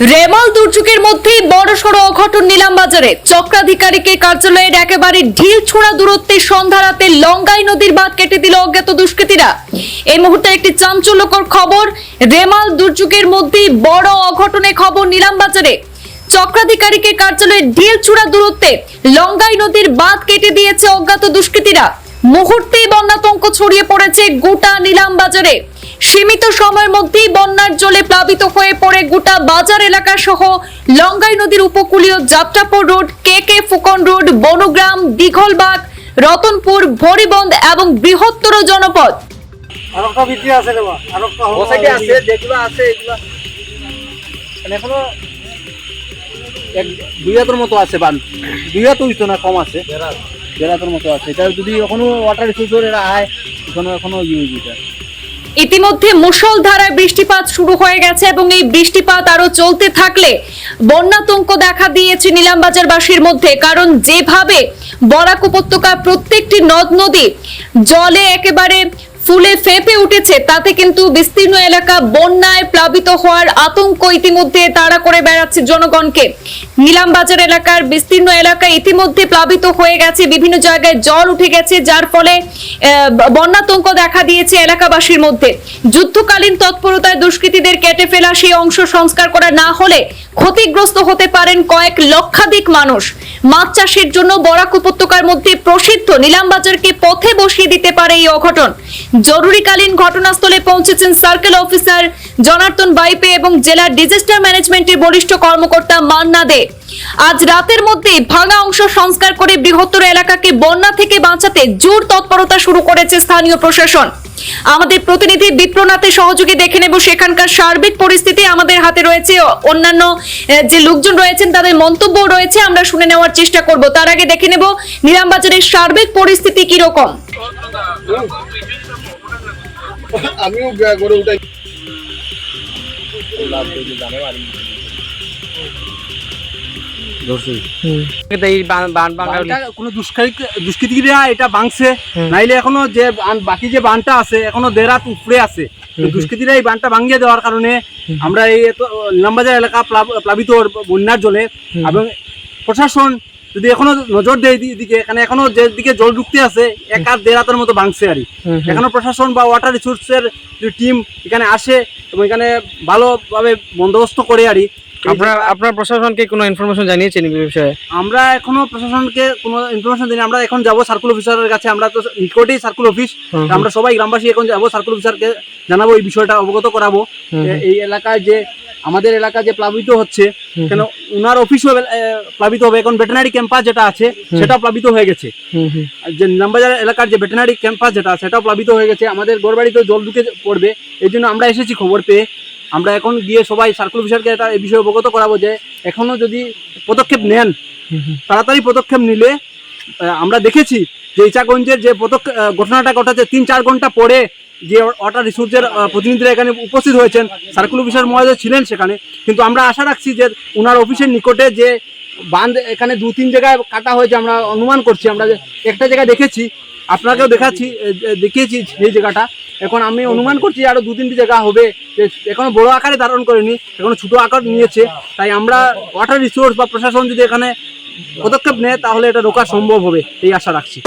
রেমাল দুর্যোগের মধ্যেই বড় সড় অঘটন নিলাম বাজারে চক্রাধিকারীকে কার্যালয়ের একেবারে ঢিল ছোড়া দূরত্বে সন্ধ্যা রাতে লঙ্গাই নদীর বাঁধ কেটে দিল অজ্ঞাত দুষ্কৃতীরা। এই মুহূর্তে একটি চাঞ্চল্যকর খবর, রেমাল দুর্যোগের মধ্যেই বড় অঘটনে খবর নিলাম বাজারে চক্রাধিকারীকে কার্যালয়ের ঢিল ছোড়া দূরত্বে লঙ্গাই নদীর বাঁধ কেটে দিয়েছে অজ্ঞাত দুষ্কৃতীরা। মুহূর্তেই বন্যাতঙ্ক ছড়িয়ে পড়েছে গোটা নিলাম বাজারে সীমিত সময়ের মধ্যেই বন্যার জলে প্লাবিত হয়ে পড়ে গোটা বাজার এলাকা সহ লঙ্গাই নদীর উপকূলীয় Jatrapur road K K Phukan road Bongram Dighalbag Ratanpur Bharibandh এবং বৃহত্তর জনপদ। মানে এখনও দুই হাতের মতো আছে বান দুই হাত হইতো না কম আছে। দেড় মতো আছে। এটা যদি এখনও ওয়াটার এরা আয় এখনও এখনও ইউজ এটা ইতিমধ্যে মুষলধারায় বৃষ্টিপাত শুরু হয়ে গেছে এবং এই বৃষ্টিপাত আরও চলতে থাকলে বন্যাতঙ্ক দেখা দিয়েছে নিলামবাজারবাসীর মধ্যে। কারণ যেভাবে বরাক উপত্যকা প্রত্যেকটি নদ নদী জলে একেবারে ফুলে ফেপে উঠেছে, তাতে কিন্তু বিস্তীর্ণ এলাকা বন্যায় প্লাবিত হওয়ার আতঙ্ক ইতিমধ্যে তাড়া করে বেড়াচ্ছে জনগণকে। নিলামবাজার এলাকার বিস্তীর্ণ এলাকা ইতিমধ্যে প্লাবিত হয়ে গেছে, বিভিন্ন জায়গায় জল উঠে গেছে, যার ফলে বন্যাতঙ্ক দেখা দিয়েছে এলাকাবাসীর মধ্যে। যুদ্ধকালীন তৎপরতায় দুষ্কৃতীদের কেটে ফেলা সেই অংশ সংস্কার করা না হলে ক্ষতিগ্রস্ত হতে পারেন কয়েক লক্ষাধিক মানুষ। মাছ চাষের জন্য বরাক উপত্যকার মধ্যে প্রসিদ্ধ নিলামবাজারকে পথে বসিয়ে দিতে পারে এই অঘটন। জরুরিকালীন ঘটনাস্থলে পৌঁছেছেন সার্কেল অফিসার জনার্দন বাইপে এবং জেলার ডিজাস্টার ম্যানেজমেন্টের বরিষ্ঠ কর্মকর্তা মান্না দে। আজ রাতের মধ্যে ভাঙা অংশ সংস্কার করে বৃহত্তর এলাকাকে বন্যা থেকে বাঁচাতে জোর তৎপরতা শুরু করেছে স্থানীয় প্রশাসন। আমাদের প্রতিনিধি বিপ্রনাথের সহযোগে দেখে নেব সেখানকার সার্বিক পরিস্থিতি আমাদের হাতে রয়েছে। অন্যান্য যে লোকজন রয়েছেন, তাদের মন্তব্য রয়েছে, আমরা শুনে নেওয়ার চেষ্টা করব। তার আগে দেখে নেব নিলামবাজারের সার্বিক পরিস্থিতি কি রকম আমিও কোনো দুষ্কৃতি এটা ভাঙছে। নাইলে এখনও যে বাকি যে বানটা আছে এখনও দেড় উপরে আছে। এই বানটা ভাঙিয়ে দেওয়ার কারণে আমরা এই নিলামবাজার এলাকা প্লাব- প্লাবিত বন্যার জলে এবং প্রশাসন যদি এখনও নজর দেয় দিকে এখানে এখনও যেদিকে জল ঢুকতে আছে এক হাত দেড় হাতের মতো ভাঙছে আর এখনও প্রশাসন বা ওয়াটার রিসোর্সের যে টিম এখানে আসে এবং এখানে ভালোভাবে বন্দোবস্ত করে আর আপনার আপনার প্রশাসনকে কোনো ইনফরমেশন জানিয়েছেন এই বিষয়ে? আমরা এখনও প্রশাসনকে কোনো ইনফরমেশন দিই আমরা এখন যাব সার্কুল অফিসারের কাছে। আমরা তো নিকটেই সার্কুল অফিস আমরা সবাই গ্রামবাসী এখন যাব। সার্কুল অফিসারকে জানাব এই বিষয়টা অবগত করাবো। এই এলাকায় যে আমাদের এলাকা যে প্লাবিত হচ্ছে কেন উনার অফিসও প্লাবিত হবে। এখন ভেটেনারি ক্যাম্পাস যেটা আছে সেটা প্লাবিত হয়ে গেছে। আর যে নামবাজার এলাকার যে ভেটেনারি ক্যাম্পাস যেটা সেটাও প্লাবিত হয়ে গেছে। আমাদের গড়বাড়িতেও জল ঢুকে পড়বে। এই জন্য আমরা এসেছি খবর পেয়ে। আমরা এখন গিয়ে সবাই সার্কুল অফিসারকে এটা এই বিষয়ে অবগত করাবো যে এখনও যদি পদক্ষেপ নেন তাড়াতাড়ি পদক্ষেপ নিলে আমরা দেখেছি যে ইচাগঞ্জের যে ঘটনাটা ঘটাচ্ছে তিন চার ঘণ্টা পরে যে ওয়াটার রিসোর্সের প্রতিনিধিরা এখানে উপস্থিত হয়েছেন। সার্কুল অফিসার মহাদেব ছিলেন সেখানে। কিন্তু আমরা আশা রাখছি যে ওনার অফিসের নিকটে যে বাঁধ এখানে দু তিন জায়গায় কাটা হয়েছে, আমরা অনুমান করছি, আমরা একটা জায়গায় দেখেছি, আপনাকেও দেখাচ্ছি দেখিয়েছি সেই জায়গাটা। এখন আমি অনুমান করছি আরও দু তিনটি জায়গা হবে এখনও এখনও বড় আকারে ধারণ করেনি এখনও ছোটো আকার নিয়েছে, তাই আমরা ওয়াটার রিসোর্স বা প্রশাসন যদি এখানে পদক্ষেপ নেয়, তাহলে এটা রোকা সম্ভব হবে, এই আশা রাখছি।